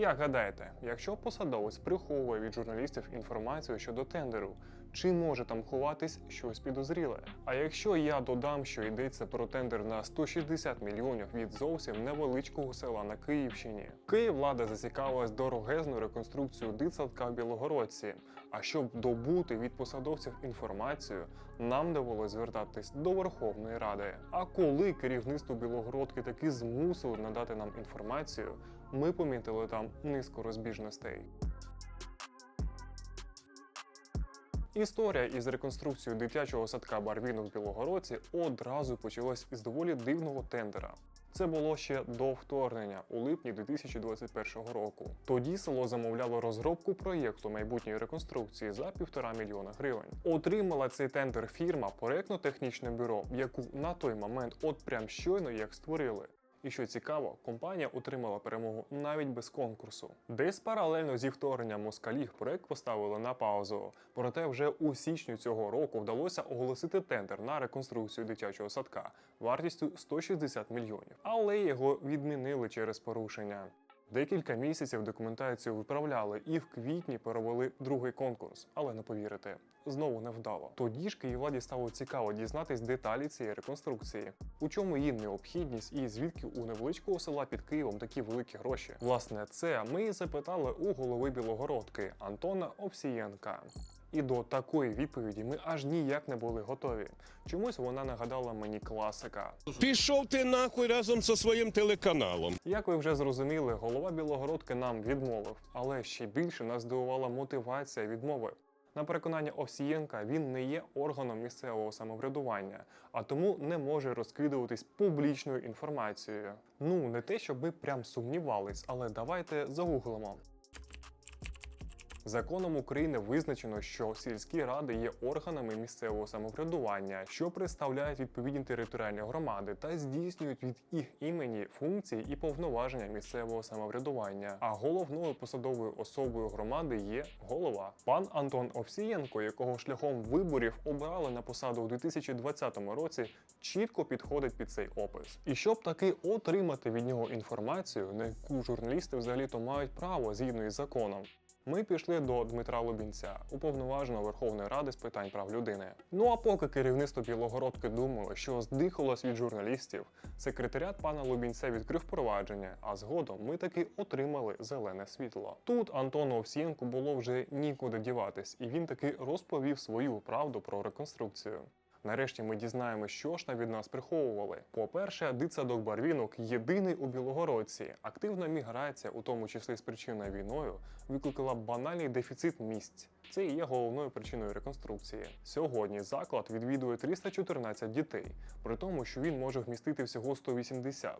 Як гадаєте, якщо посадовець приховує від журналістів інформацію щодо тендеру, чи може там ховатись щось підозріле? А якщо я додам, що йдеться про тендер на 160 мільйонів від зовсім невеличкого села на Київщині, Київлада зацікавилась дорогезною реконструкцією дитсадка в Білогородці. А щоб добути від посадовців інформацію, нам довелось звертатись до Верховної Ради. А коли керівництво Білогородки таки змусило надати нам інформацію, ми помітили там низку розбіжностей. Історія із реконструкцією дитячого садка Барвінок в Білогородці одразу почалась із доволі дивного тендера. Це було ще до вторгнення у липні 2021 року. Тоді село замовляло розробку проєкту майбутньої реконструкції за півтора мільйона гривень. Отримала цей тендер фірма проєктно-технічне бюро, яку на той момент от прям щойно як створили. І що цікаво, компанія отримала перемогу навіть без конкурсу. Десь паралельно зі вторгненням москалів проект поставили на паузу. Проте вже у січні цього року вдалося оголосити тендер на реконструкцію дитячого садка вартістю 160 мільйонів. Але його відмінили через порушення. Декілька місяців документацію виправляли і в квітні перевели другий конкурс, але не повірите, знову невдало. Тоді ж Київладі стало цікаво дізнатись деталі цієї реконструкції, у чому її необхідність і звідки у невеличкого села під Києвом такі великі гроші. Власне, це ми запитали у голови Білогородки Антона Овсієнка. І до такої відповіді ми аж ніяк не були готові. Чомусь вона нагадала мені класика. Пішов ти нахуй разом зі своїм телеканалом. Як ви вже зрозуміли, голова Білогородки нам відмовив, але ще більше нас здивувала мотивація відмови. На переконання Овсієнка, він не є органом місцевого самоврядування, а тому не може розкидуватись публічною інформацією. Ну, не те, щоб ми прям сумнівались, але давайте загуглимо. Законом України визначено, що сільські ради є органами місцевого самоврядування, що представляють відповідні територіальні громади та здійснюють від їх імені функції і повноваження місцевого самоврядування. А головною посадовою особою громади є голова. Пан Антон Овсієнко, якого шляхом виборів обрали на посаду у 2020 році, чітко підходить під цей опис. І щоб таки отримати від нього інформацію, на яку журналісти взагалі-то мають право згідно із законом. Ми пішли до Дмитра Лубінця, уповноваженого Верховної Ради з питань прав людини. Ну а поки керівництво Білогородки думало, що здихалось від журналістів, секретаріат пана Лубінця відкрив провадження, а згодом ми таки отримали зелене світло. Тут Антону Овсієнку було вже нікуди діватись, і він таки розповів свою правду про реконструкцію. Нарешті ми дізнаємося, що ж там від нас приховували. По-перше, дитсадок Барвінок єдиний у Білогородці. Активна міграція, у тому числі спричинена війною, викликала банальний дефіцит місць. Це і є головною причиною реконструкції. Сьогодні заклад відвідує 314 дітей, при тому, що він може вмістити всього 180.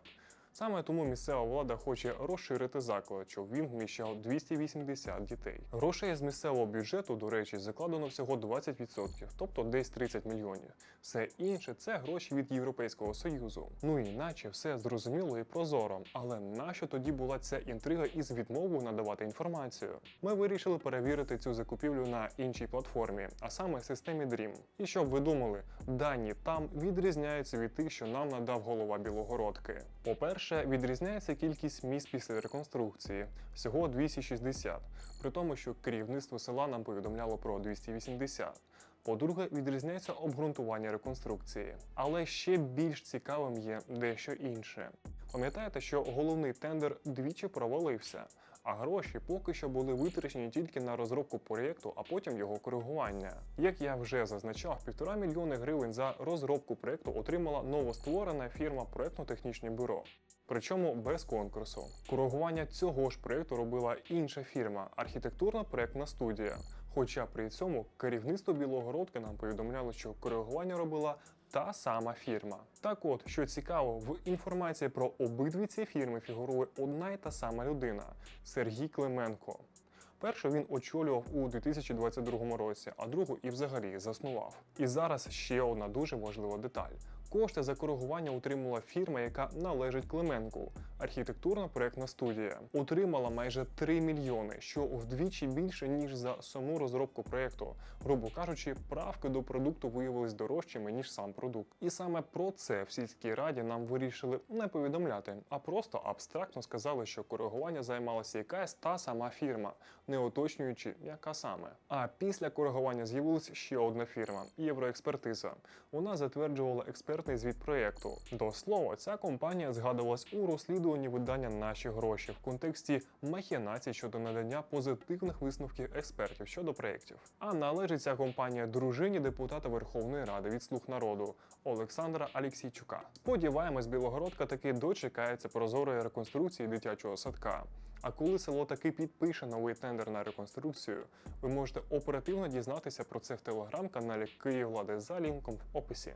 Саме тому місцева влада хоче розширити заклад, щоб він вміщав 280 дітей. Грошей з місцевого бюджету, до речі, закладено всього 20%, тобто десь 30 мільйонів. Все інше це гроші від Європейського союзу. Ну і наче все зрозуміло і прозоро. Але нащо тоді була ця інтрига із відмовою надавати інформацію? Ми вирішили перевірити цю закупівлю на іншій платформі, а саме системі Dream. І щоб ви думали, дані там відрізняються від тих, що нам надав голова Білогородки. По-перше, відрізняється кількість місць після реконструкції всього 260, при тому, що керівництво села нам повідомляло про 280. По-друге, відрізняється обґрунтування реконструкції. Але ще більш цікавим є дещо інше. Пам'ятаєте, що головний тендер двічі провалився, а гроші поки що були витрачені тільки на розробку проєкту, а потім його коригування. Як я вже зазначав, півтора мільйони гривень за розробку проєкту отримала новостворена фірма проєктно-технічне бюро. Причому без конкурсу. Коригування цього ж проєкту робила інша фірма архітектурна проєктна студія. Хоча при цьому керівництво Білогородки нам повідомляло, що коригування робила та сама фірма. Так от, що цікаво, в інформації про обидві ці фірми фігурує одна й та сама людина Сергій Клименко. Першу він очолював у 2022 році, а другу і взагалі заснував. І зараз ще одна дуже важлива деталь. Кошти за коригування отримала фірма, яка належить Клименку, архітектурно-проектна студія. Отримала майже 3 мільйони, що вдвічі більше ніж за саму розробку проекту. Грубо кажучи, правки до продукту виявились дорожчими ніж сам продукт. І саме про це в сільській раді нам вирішили не повідомляти, а просто абстрактно сказали, що коригування займалася якась та сама фірма, не уточнюючи, яка саме. А після коригування з'явилася ще одна фірма Євроекспертиза. Вона затверджувала експертний звіт проєкту. До слова, ця компанія згадувалась у розслідуванні видання наші гроші в контексті махінацій щодо надання позитивних висновків експертів щодо проєктів. А належить ця компанія дружині депутата Верховної Ради від слуг народу Олександра Алексійчука. Сподіваємось, Білогородка таки дочекається прозорої реконструкції дитячого садка. А коли село таки підпише новий тендер на реконструкцію, ви можете оперативно дізнатися про це в телеграм-каналі Київлади за лінком в описі.